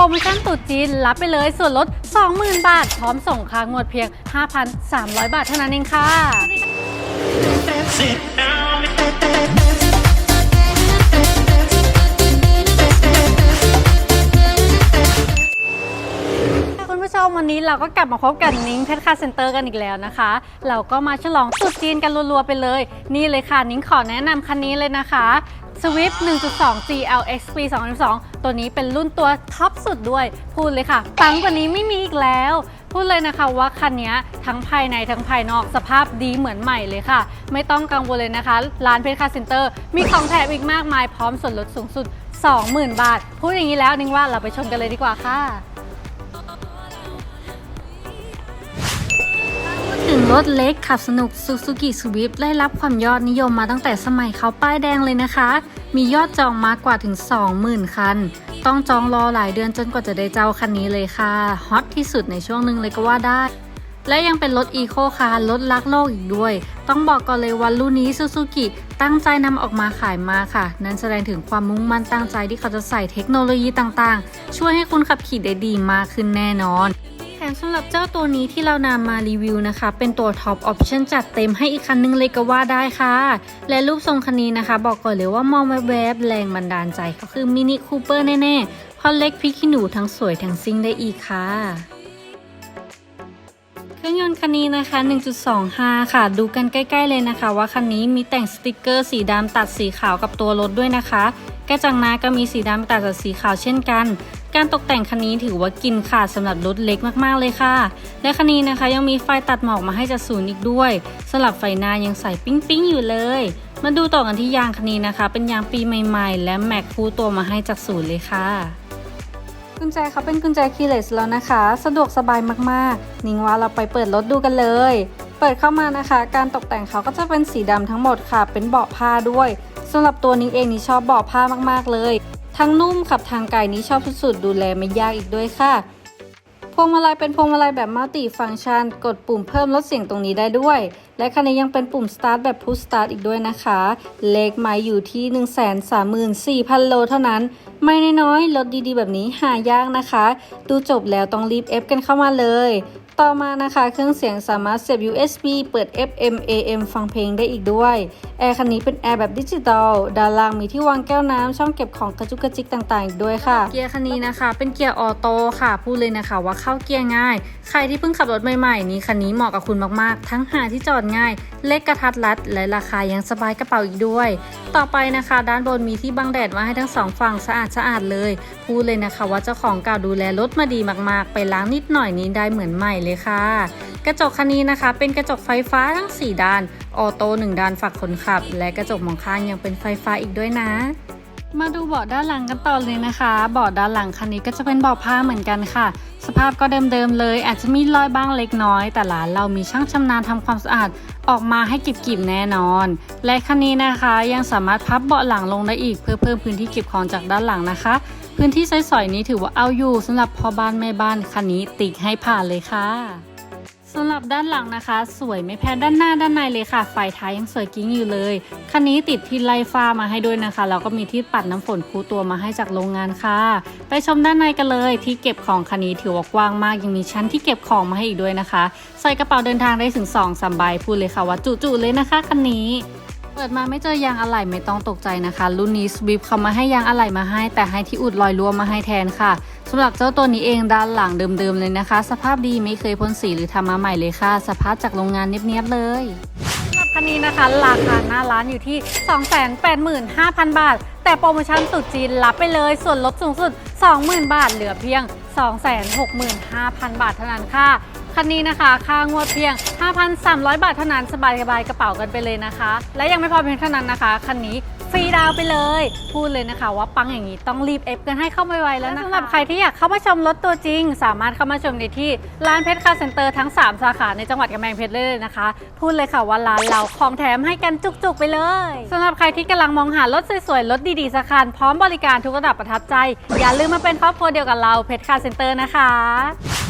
โปรโมชั่นตรุษจีนรับไปเลยส่วนลด 20,000 บาท พร้อมส่งค่างวดเพียง 5,300 บาทเท่านั้นเองค่ะ คุณผู้ชมวันนี้เราก็กลับมาพบกันนิ้งเพชรคาเซ็นเตอร์กันอีกแล้วนะคะ เราก็มาฉลองตรุษจีนกันรัวๆไปเลย นี่เลยค่ะนิ้งขอแนะนำคันนี้เลยนะคะ Swift 1.2 GLX P 2022ตัวนี้เป็นรุ่นตัวท็อปสุดด้วย พูดเลยค่ะ ปังกว่านี้ไม่มีอีกแล้ว พูดเลยนะคะว่าคันนี้ทั้งภายในทั้งภายนอกสภาพดีเหมือนใหม่เลยค่ะ ไม่ต้องกังวลเลยนะคะ ร้านเพชรคาเซ็นเตอร์ มีของแถมอีกมากมายพร้อมส่วนลดสูงสุด 20,000 บาท พูดอย่างนี้แล้วนิ้งว่าเราไปชมกันเลยดีกว่าค่ะ รถเล็กขับสนุก Suzuki Swift ได้รับความยอดนิยมมาตั้งแต่สมัยเขาป้ายแดงเลยนะคะ มียอดจองมากกว่าถึง 20,000 คัน ต้องจองรอหลายเดือนจนกว่าจะได้เจ้าคันนี้เลยค่ะ ฮอตที่สุดในช่วงหนึ่งเลยก็ว่าได้ และยังเป็นรถอีโคคาร์รถรักโลกอีกด้วย ต้องบอกก่อนเลยว่ารุ่นนี้ซูซูกิตั้งใจนำออกมาขายมาค่ะ นั้นแสดงถึงความมุ่งมั่นตั้งใจที่เขาจะใส่เทคโนโลยีต่างๆ ช่วยให้คุณขับขี่ได้ดีมากขึ้นแน่นอน มสำหรับเจ้าตัวนี้ที่เรานำมารีวิวนะคะ เป็นตัวท็อปออปชั่นจัดเต็มให้อีกคันนึงเลยก็ว่าได้ค่ะ และรูปทรงคันนี้นะคะ บอกก่อนเลยว่ามองแวบๆแรงบันดาลใจก็คือมินิคูเปอร์แน่ๆเพราะเล็กพริกขี้หนูทั้งสวยทั้งซิ่งได้อีกค่ะเครื่องยนต์คันนี้นะคะ 1.25 ค่ะ ดูกันใกล้ ๆ เลยนะคะ ว่าคันนี้มีแต่งสติกเกอร์สีดำตัดสีขาวกับตัวรถด้วยนะคะ กระจังหน้าก็มีสีดำตัดกับสีขาวเช่นกัน การตกแต่งคันนี้ถือว่ากินขาดสำหรับรถเล็กมากๆเลยค่ะ และคันนี้นะคะยังมีไฟตัดหมอกมาให้จากศูนย์อีกด้วยสลับไฟหน้ายังใส่ปิ๊งๆอยู่เลย มาดูต่อกันที่ยางคันนี้นะคะ เป็นยางปีใหม่ ๆ และแม็กคู่ตัวมาให้จากศูนย์เลยค่ะกุญแจเขาเป็นกุญแจคีย์เลสแล้วนะคะ สะดวกสบายมากๆ นิงว่าเราไปเปิดรถดูกันเลย เปิดเข้ามานะคะ การตกแต่งเขาก็จะเป็นสีดำทั้งหมดค่ะ เป็นเบาะผ้าด้วยสำหรับตัวนิ้งเองนี่ชอบเบาะผ้ามากๆเลย ทั้งนุ่มขับทางไกลนี้ชอบสุดๆ ดูแลไม่ยากอีกด้วยค่ะ พวงมาลัยเป็นพวงมาลัยแบบมัลติฟังก์ชัน กดปุ่มเพิ่มลดเสียงตรงนี้ได้ด้วย และคันนี้ยังเป็นปุ่ม start แบบ push start อีกด้วยนะคะ เลขไม้อยู่ที่ 134,000 โลเท่านั้น ไม่น้อยๆรถดีๆ แบบนี้หายากนะคะ ดูจบแล้วต้องรีบ F กันเข้ามาเลย ต่อมานะคะ เครื่องเสียงสามารถเสียบ USB เปิด FM AM ฟังเพลงได้อีกด้วย แอร์คันนี้เป็นแอร์แบบดิจิตอล ด้านล่างมีที่วางแก้วน้ำช่องเก็บของกระจุกกระจิกต่างๆอีกด้วยค่ะ เกียร์คันนี้นะคะ เป็นเกียร์ออโต้ค่ะ พูดเลยนะคะว่าเข้าเกียร์ง่าย ใครที่เพิ่งขับรถใหม่ๆ นี้คันนี้เหมาะกับคุณมากๆ ทั้งหาที่จอดง่าย เล็กกระทัดรัด และราคายังสบายกระเป๋าอีกด้วย ต่อไปนะคะ ด้านบนมีที่บังแดดมาให้ทั้งสองฝั่งสะอาดสะอาดเลย พูดเลยนะคะว่าเจ้าของเก่าดูแลรถมาดีมากๆ ไปล้างนิดหน่อยนี้ได้เหมือนใหม่เลยค่ะ กระจกคันนี้นะคะ เป็นกระจกไฟฟ้าทั้ง 4 ด้าน ออโต้1ด้านฝักคนขับ และกระจกมองข้างยังเป็นไฟฟ้าอีกด้วยนะ มาดูเบาะด้านหลังกันต่อเลยนะคะ เบาะด้านหลังคันนี้ก็จะเป็นเบาะผ้าเหมือนกันค่ะ สภาพก็เดิมๆเลย อาจจะมีรอยบ้างเล็กน้อย แต่ร้านเรามีช่างชำนาญทำความสะอาดออกมาให้กิบๆแน่นอน และคันนี้นะคะยังสามารถพับเบาะหลังลงได้อีกเพื่อเพิ่มพื้นที่เก็บของจากด้านหลังนะคะ พื้นที่ใสอยๆนี้ถือว่าเอาอยู่สำหรับพ่อบ้านแม่บ้านคันนี้ติ๊กให้ผ่านเลยค่ะสำหรับด้านหลังนะคะ สวยไม่แพ้ด้านหน้าด้านในเลยค่ะไฟท้ายยังสวยกิ้งอยู่เลยคันนี้ติดที่ไลฟ้ามาให้ด้วยนะคะแล้วก็มีที่ปัดน้ำฝนคูตัวมาให้จากโรงงานค่ะ ไปชมด้านในกันเลย ที่เก็บของคันนี้ถือว่ากว้างมากยังมีชั้นที่เก็บของมาให้อีกด้วยนะคะ ใส่กระเป๋าเดินทางได้ถึง2องสามใบพูดเลยค่ะว่าจุๆเลยนะคะคันนี้ เปิดมาไม่เจอยางอะไหล่ไม่ต้องตกใจนะคะ รุ่นนี้ Swift เขามาให้ยางอะไหล่มาให้ แต่ให้ที่อุดรอยรั่วมาให้แทนค่ะสำหรับเจ้าตัวนี้เองด้านหลังเดิมๆเลยนะคะ สภาพดีไม่เคยพ่นสีหรือทำมาใหม่เลยค่ะ สภาพจากโรงงานเนียบๆเลยสำหรับคันนี้นะคะ ราคาหน้าร้านอยู่ที่ 285,000 บาท แต่โปรโมชั่นตรุษจีนรับไปเลย ส่วนลดสูงสุด 20,000 บาทเหลือเพียง 265,000 บาทเท่านั้นค่ะ คันนี้นะคะค่างวดเพียง 5,300 บาทเท่านั้นสบายสบายๆกระเป๋ากันไปเลยนะคะ และยังไม่พอเพียงเท่านั้นนะคะคันนี้ฟรีดาวไปเลย พูดเลยนะคะว่าปังอย่างนี้ต้องรีบเอฟกันให้เข้าไวๆแล้วนะคะสำหรับใครที่อยากเข้ามาชมรถตัวจริง สามารถเข้ามาชมได้ที่ร้านเพชรคาร์เซ็นเตอร์ทั้ง 3 สาขาในจังหวัดกำแพงเพชรเลยนะคะ พูดเลยค่ะว่าร้านเราของแถมให้กันจุกๆไปเลยสำหรับใครที่กำลังมองหารถสวยๆรถดีๆสักคันพร้อมบริการทุกระดับประทับใจ อย่าลืมมาเป็นครอบครัวเดียวกับเราเพชรคาร์เซ็นเตอร์นะคะ